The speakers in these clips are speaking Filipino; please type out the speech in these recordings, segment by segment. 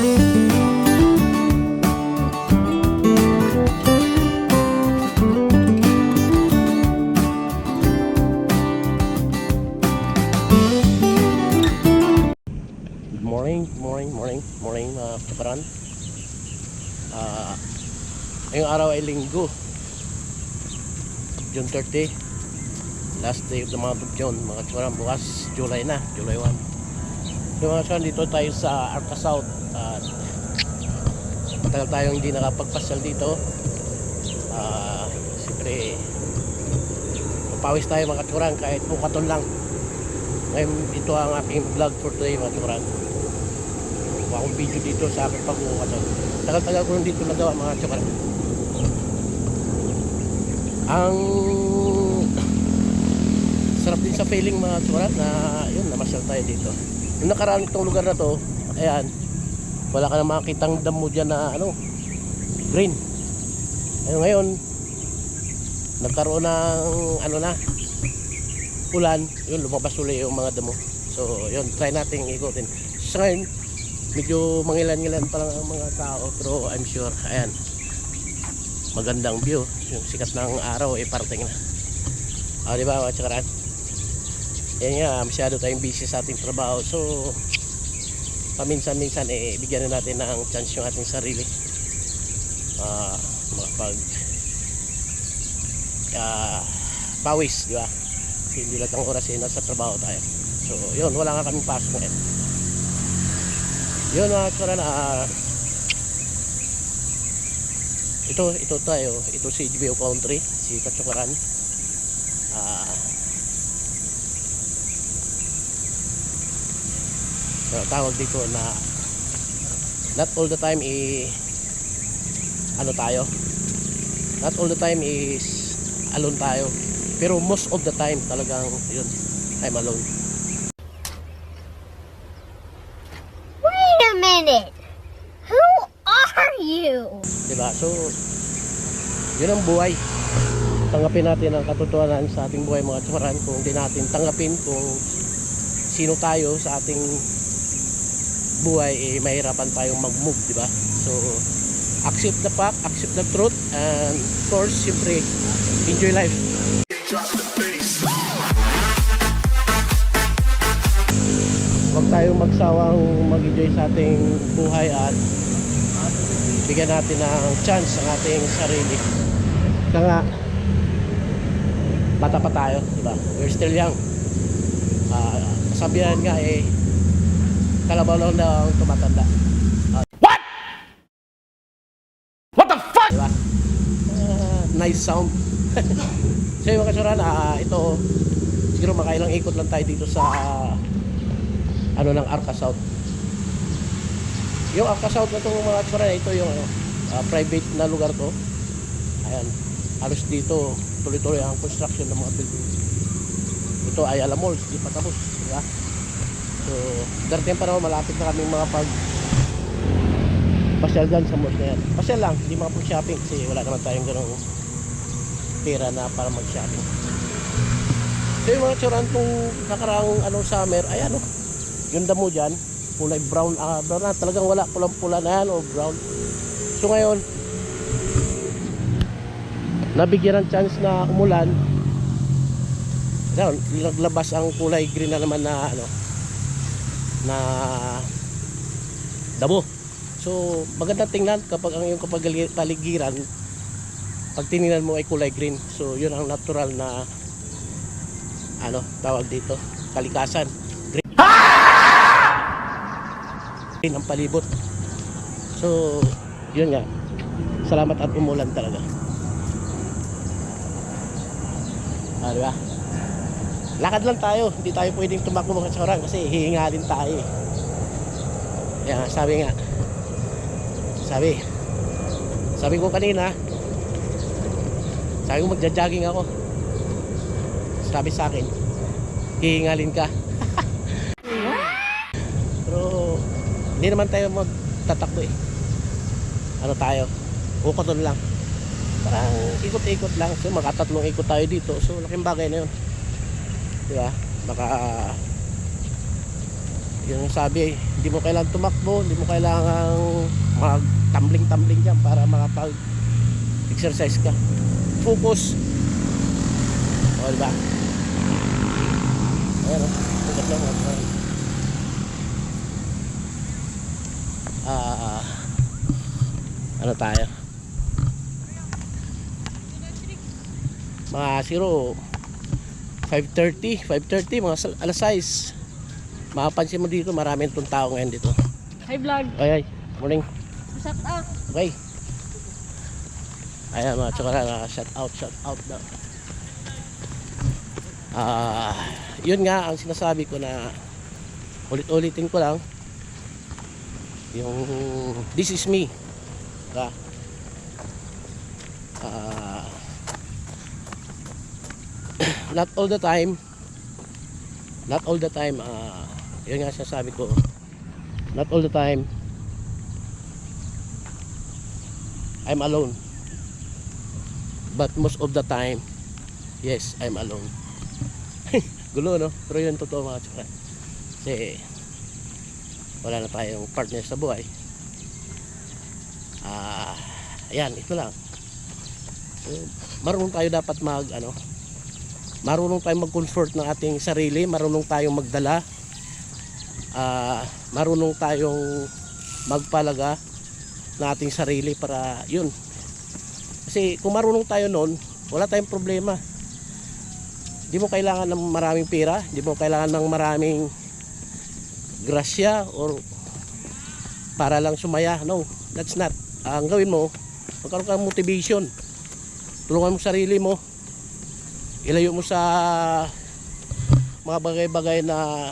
Morning, morning, morning, morning mga kaparan. Ah, ngayong araw ay linggo. June 30. Last day of the month of June. Mga kaparan, bukas July na, July 1. Kaparan, dito tayo sa Arca South. At matagal tayong hindi nakapagpasal dito. Ah, siyempre, papawis tayo mga kaparan kahit bukaton lang. Ngayon, ito ang aking vlog for today mga kaparan gawa akong video dito sa aking pag-uukatan. Tagal-tagal ko rin dito nagawa mga tsakara. Ang sarap din sa feeling mga tsakara na yun, namasyal tayo dito. Yung nakaraan itong lugar na to, ayan, wala ka na makakitang damo dyan na ano, green. Ayun ngayon, nagkaroon ng ano na, ulan, yun, lumabas ulit yung mga damo. So, yun, try natin ikutin. Sa ngayon, medyo mangilan-ngilan pa lang ang mga tao pero I'm sure ayan magandang view yung sikat ng araw ay parating na ah di ba mga tsakaran yan nga masyado tayong busy sa ating trabaho. So paminsan-minsan eh bigyan na natin ng chance yung ating sarili. Ah makapag ah pawis di ba? Hindi lahat ng oras eh nasa trabaho tayo. So yun wala nga kaming pasok ngayon. Yun mga karan ah ito ito tayo. Ito si GBO Country si Katsukaran ah so, tawag dito na not all the time i ano tayo not all the time is alone tayo pero most of the time talagang yun I'm alone Wait a minute. Who are you? Diba? So, yun ang buhay. Tanggapin natin ang katotohanan sa ating buhay mga tsukaran kung di natin tanggapin kung sino tayo sa ating buhay eh mahirapan tayong mag-move, di ba? So, accept the fact, accept the truth, and of course, siyempre, enjoy life. Huwag tayong magsawang mag-enjoy sa ating buhay at bigyan natin ng chance ang ating sarili. Kaya nga, bata pa tayo, di ba? We're still young. Ah, kasabihan nga eh, kalabaw lang daw ang tumatanda. What? What the fuck? Di ba? Ah, nice sound. so yung mga kasuran, ah, ito, siguro makailang ikot lang tayo dito sa ano ng Arca South. Yung Arca South na itong mga kasuran, ito yung ah, private na lugar to. Ayan, halos dito, tuloy-tuloy ang construction ng mga building. Ito ay Alamol, di pa tapos. Di ba? So, darating pa naman malapit na kaming mga pag pasyal dyan sa malls na yan. Pasyal lang, hindi mga pag shopping kasi wala naman tayong ganong pera na para mag shopping. So yung mga tsuran kung nakaraang ano, summer, ay ano, yung damo dyan, kulay brown, ah, brown na, talagang wala, pulang pula na yan o brown. So ngayon, nabigyan ng chance na umulan, Ayan, naglabas ang kulay green na naman na ano na damo. So, maganda tingnan kapag ang iyong kapag- paligiran pag tinignan mo ay kulay green. So, yun ang natural na ano, tawag dito, kalikasan. Green. Green ang palibot. So, yun nga. Salamat at umulan talaga. Ah, di ba? Lakad lang tayo, hindi tayo pwedeng tumakbo mga tsorang kasi hihingalin tayo eh. Kaya sabi nga, sabi, sabi ko kanina, sabi ko magja-jogging ako. Sabi sa akin, hihingalin ka. Pero, hindi naman tayo magtatakbo eh. Ano tayo, ukoton lang. Parang ikot-ikot lang. So, makatatlong ikot tayo dito. So, laking bagay na yun. Di ba? Baka Yun ang sabi, hindi mo kailangan tumakbo, hindi mo kailangan mag-tumbling-tumbling dyan para makapag-exercise ka. Focus. O, diba? Ayan, o. Tugat lang. Ah, ano tayo? Mga zero, 5.30, 5.30, mga alas 6. Makapansin mo dito, marami itong tao ngayon dito. Hi vlog. Ay, ay, morning. Shout out. Okay. Ayan mga tsukara, na shout out, shout out daw. Ah, yun nga ang sinasabi ko na ulit-ulitin ko lang yung this is me. Diba? Ah, not all the time not all the time ah yun nga sinasabi ko not all the time I'm alone. But most of the time, yes, I'm alone. Gulo, no? Pero yun, totoo mga tsaka. Kasi, wala na tayong partner sa buhay. Ah, ayan, ito lang. Marunong tayo dapat mag, ano, marunong tayong mag-comfort ng ating sarili, marunong tayong magdala, ah, marunong tayong magpalaga ng ating sarili para yun. Kasi kung marunong tayo noon, wala tayong problema. Hindi mo kailangan ng maraming pera, hindi mo kailangan ng maraming grasya or para lang sumaya. No, that's not. Ang gawin mo, magkaroon ka ng motivation. Tulungan mo sarili mo. Ilayo mo sa mga bagay-bagay na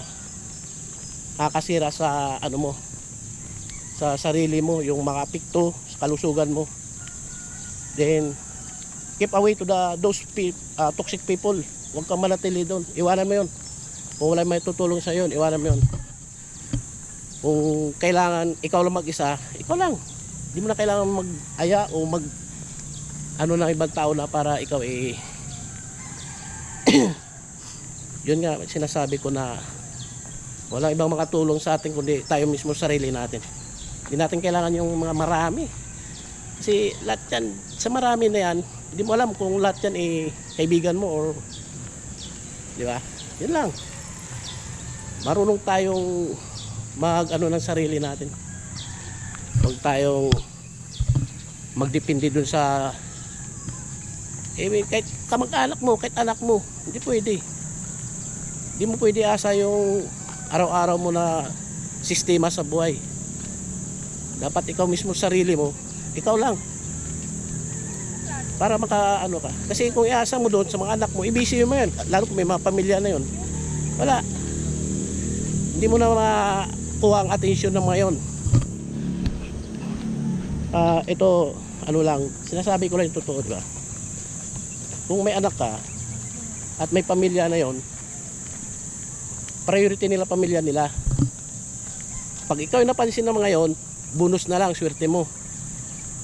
nakakasira sa ano mo, sa sarili mo, yung mga apekto sa kalusugan mo. Then, keep away to the those pe- uh, toxic people. Huwag kang manatili doon. Iwanan mo yun. Kung wala may tutulong sa yun, iwanan mo yun. Kung kailangan ikaw lang mag-isa, ikaw lang. Hindi mo na kailangan mag-aya o mag ano ng ibang tao na para ikaw eh yun nga sinasabi ko na walang ibang makatulong sa atin kundi tayo mismo sarili natin. Hindi natin kailangan yung mga marami. Kasi lahat yan, sa marami na yan, hindi mo alam kung lahat yan eh, kaibigan mo or, di ba? Yun lang. Marunong tayong mag ano ng sarili natin. Huwag tayong magdepende dun sa eh, kahit kamag-anak mo, kahit anak mo, hindi pwede. Hindi mo pwede asa yung araw-araw mo na sistema sa buhay. Dapat ikaw mismo sarili mo, ikaw lang. Para maka ano ka. Kasi kung iasa mo doon sa mga anak mo, ibisi mo yan. Lalo kung may mga pamilya na yun. Wala. Hindi mo na makuha ang atensyon ng mga yun. Ah, ito, ano lang, sinasabi ko lang yung totoo, di ba? Kung may anak ka, at may pamilya na yon priority nila pamilya nila. Pag ikaw yung napansin ng mga yon, bonus na lang, swerte mo.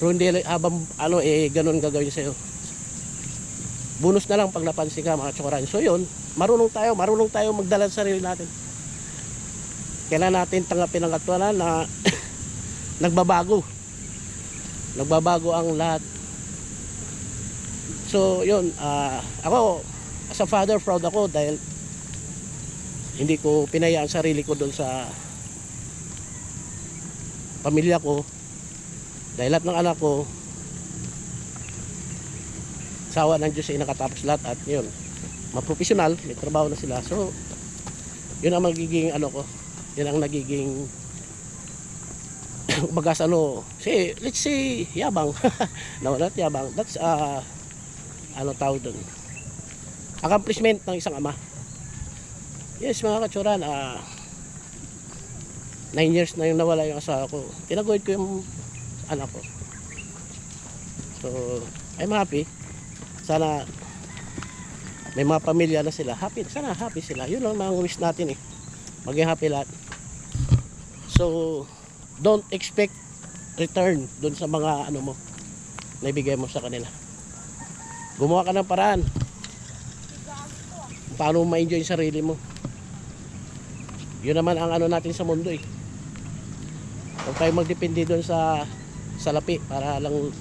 Pero hindi habang ano eh ganun gagawin sa'yo. Bonus na lang pag napansin ka mga tsokoran. So yun, marunong tayo, marunong tayo magdala sa sarili natin. Kailan natin tanggapin ang katuwanan na nagbabago. Nagbabago ang lahat. So yun, ah, ako as a father proud ako dahil hindi ko pinaya ang sarili ko doon sa pamilya ko. Dahil lahat ng anak ko sawa ng Diyos ay nakatapos lahat at yun maprofessional, may trabaho na sila. So yun ang magiging ano ko yun ang nagiging bagas ano say, let's say yabang. No not yabang. That's uh, ano tawag doon accomplishment ng isang ama. Yes mga katsuran ah 9 years na yung nawala yung asawa ko. Tinagoyd ko yung anak ko. So I'm happy. Sana may mga pamilya na sila. Happy sana happy sila. Yun lang mga wish natin eh. Maging happy lahat. So don't expect return doon sa mga ano mo na ibigay mo sa kanila. Gumawa ka ng paraan paano mo ma-enjoy yung sarili mo Yun naman ang ano natin sa mundo eh. Huwag tayo magdepende doon sa salapi para lang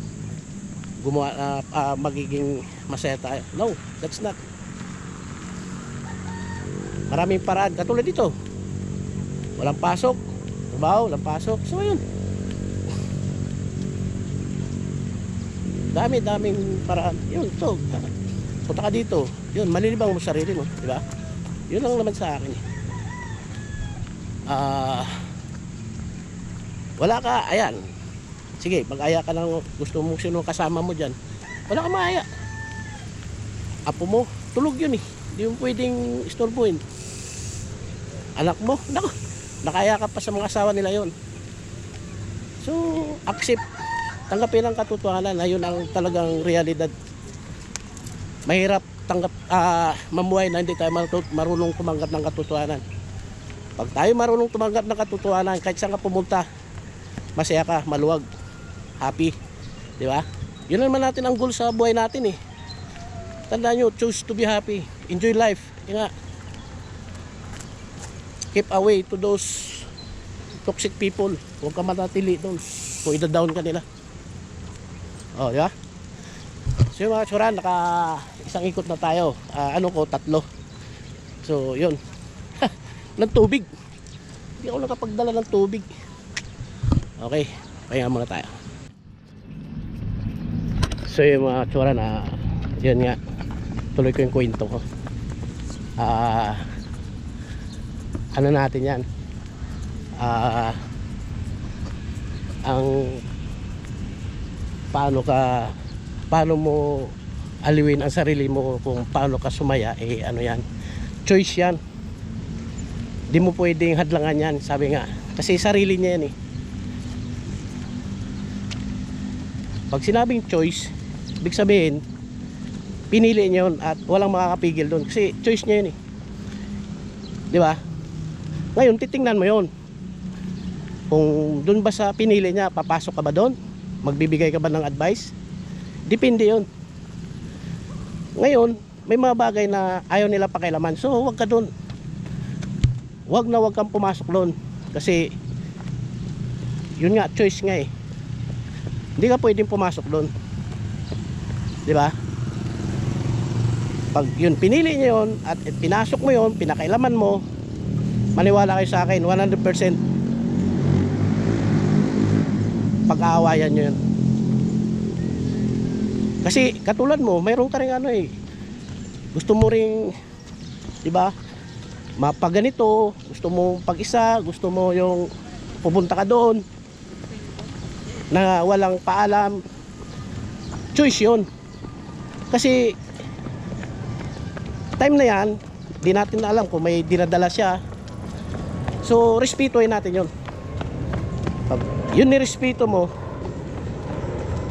gumawa ah, ah, magiging masaya tayo. No, that's not. Maraming paraan. Katulad dito. Walang pasok. Trabaho, walang pasok. So, yun. Dami, daming paraan. Yun, so, punta ka dito. Yun, malilibang mo sarili mo. Di ba? Yun lang naman sa akin. Ah, wala ka, ayan. Sige, mag-aya ka lang, gusto mo sino kasama mo dyan. Wala ka maaya. Apo mo, tulog yun eh. Hindi mo pwedeng istorbuhin. Anak mo, nako, nakaya ka pa sa mga asawa nila yon. So, accept. Tanggapin ang katotohanan na yun ang talagang realidad. Mahirap tanggap, ah, mamuhay na hindi tayo marunong, tumanggap ng katotohanan. Pag tayo marunong tumanggap ng katotohanan, kahit saan ka pumunta, masaya ka, maluwag, happy. Di ba? Yun naman natin ang goal sa buhay natin eh. Tandaan nyo, choose to be happy. Enjoy life. Yun nga. Keep away to those toxic people. Huwag ka matatili doon. Kung ida-down ka nila. Oh, di ba? So yung mga tsuran, naka isang ikot na tayo. Ah, ano ko, tatlo. So, yun. ng tubig. Hindi ako nakapagdala ng tubig. Okay, pahinga muna tayo. So yung mga tsura na yun nga tuloy ko yung kwento ko. Ah ano natin yan? Ah ang paano ka paano mo aliwin ang sarili mo kung paano ka sumaya? Eh ano yan? Choice yan. Di mo pwedeng hadlangan yan sabi nga. Kasi sarili niya yan eh. Pag sinabing choice ibig sabihin pinili niya yun at walang makakapigil doon kasi choice niya yun eh. Di ba? Ngayon titingnan mo yun. Kung doon ba sa pinili niya papasok ka ba doon magbibigay ka ba ng advice depende yun. Ngayon may mga bagay na ayaw nila pakialaman. So huwag ka doon huwag na huwag kang pumasok doon kasi yun nga choice nga eh. Hindi ka pwedeng pumasok doon di ba? Pag yun pinili niya yun at pinasok mo yun pinakailaman mo maniwala kayo sa akin 100% pag-aawayan nyo yun kasi katulad mo mayroon ka rin ano eh. Gusto mo ring di ba? Mapaganito gusto mo pag-isa gusto mo yung pupunta ka doon na walang paalam. Choice yun. Kasi time na yan di natin na alam kung may dinadala siya. So respetuhin natin yun. Pag yun ni respeto mo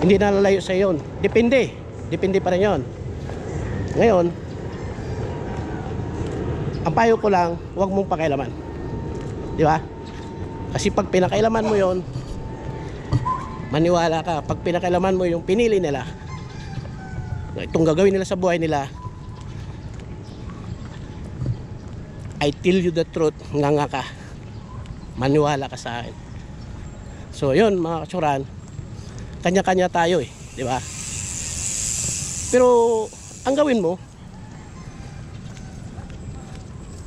hindi na lalayo sa yun depende. Depende pa rin yun. Ngayon ang payo ko lang huwag mong pakialaman. Di ba? Kasi pag pinakailaman mo yon maniwala ka pag pinakailaman mo yung pinili nila itong gagawin nila sa buhay nila I tell you the truth nga nga ka. Maniwala ka sa akin. So yun mga katsuran kanya-kanya tayo eh di ba? Pero ang gawin mo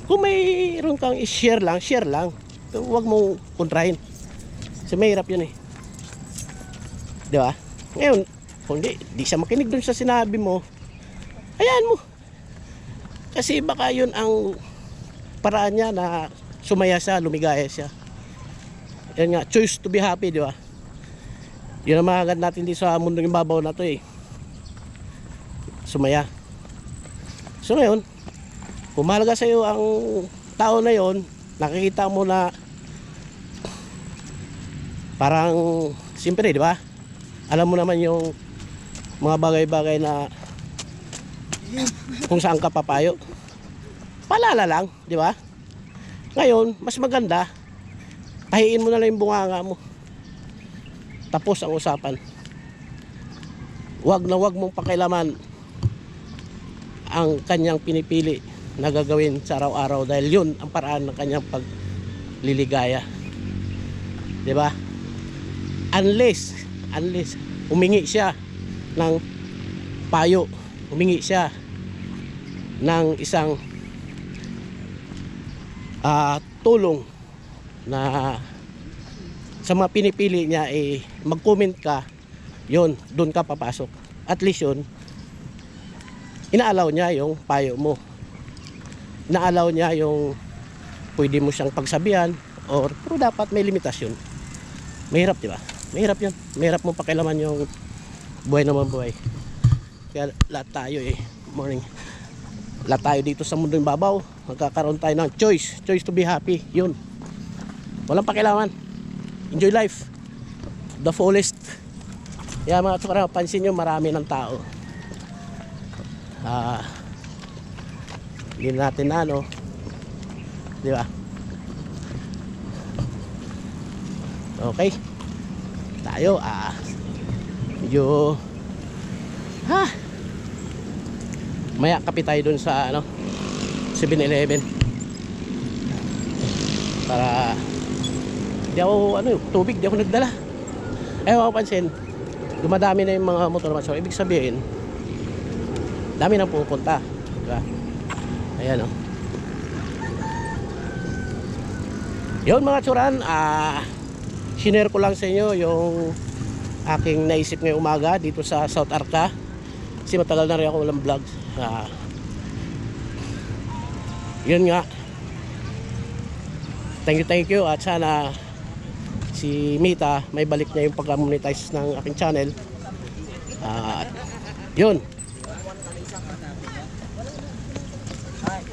kung mayroon kang i-share lang share lang. Huwag mong kontrahin. Kasi mahirap yun eh. Di ba? Ngayon kung di, di siya makinig dun sa sinabi mo ayan mo. Kasi baka yun ang paraan niya na sumaya siya, lumigaya siya. Yan nga, choice to be happy, di ba? Yun ang mahagad natin dito sa mundong ibabaw na to eh. Sumaya. So ngayon, kung sa iyo ang tao na yon, nakikita mo na parang siyempre, di ba? Alam mo naman yung mga bagay-bagay na kung saan ka papayo. Palala lang, di ba? Ngayon, mas maganda, tahiin mo na lang yung bunganga mo. Tapos ang usapan. Huwag na huwag mong pakilaman ang kanyang pinipili na gagawin sa araw-araw dahil yun ang paraan ng kanyang pag liligaya. 'Di ba? Unless unless umingi siya ng payo, umingi siya ng isang ah, tulong na sa mga pinipili niya eh mag-comment ka yon doon ka papasok. At least yun inaalaw niya yung payo mo. Inaalaw niya yung pwede mo siyang pagsabihan or pero dapat may limitasyon. Mahirap di ba? Mahirap yun. Mahirap mo pakialaman yung buhay naman buhay kaya lahat tayo eh morning. Lahat tayo dito sa mundong babaw magkakaroon tayo ng choice. Choice to be happy yun. Walang pakialaman enjoy life. The fullest. Kaya mga tsukara pansin nyo marami ng tao. Ah hindi natin na ano di ba? Okay. Tayo ah medyo ha? Maya kape tayo dun sa ano 7-Eleven para di ako ano tubig di ako nagdala. Ay mapapansin dumadami na yung mga motor so ibig sabihin dami nang pupunta di ba? Ayan oh. Yun mga tsuran ah sinare ko lang sa inyo yung aking naisip ngayong umaga dito sa South Arca. Kasi matagal na rin ako walang vlog. Ah yun nga. Thank you thank you. At sana si Mita may balik niya yung pag-monetize ng aking channel. At yun.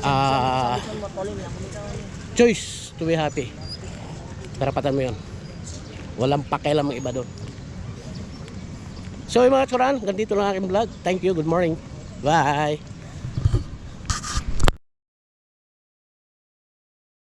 Ah choice to be happy. Karapatan mo yun. Walang pakialam ang iba doon. So yung mga tsuran ganito lang aking vlog. Thank you. Good morning. Bye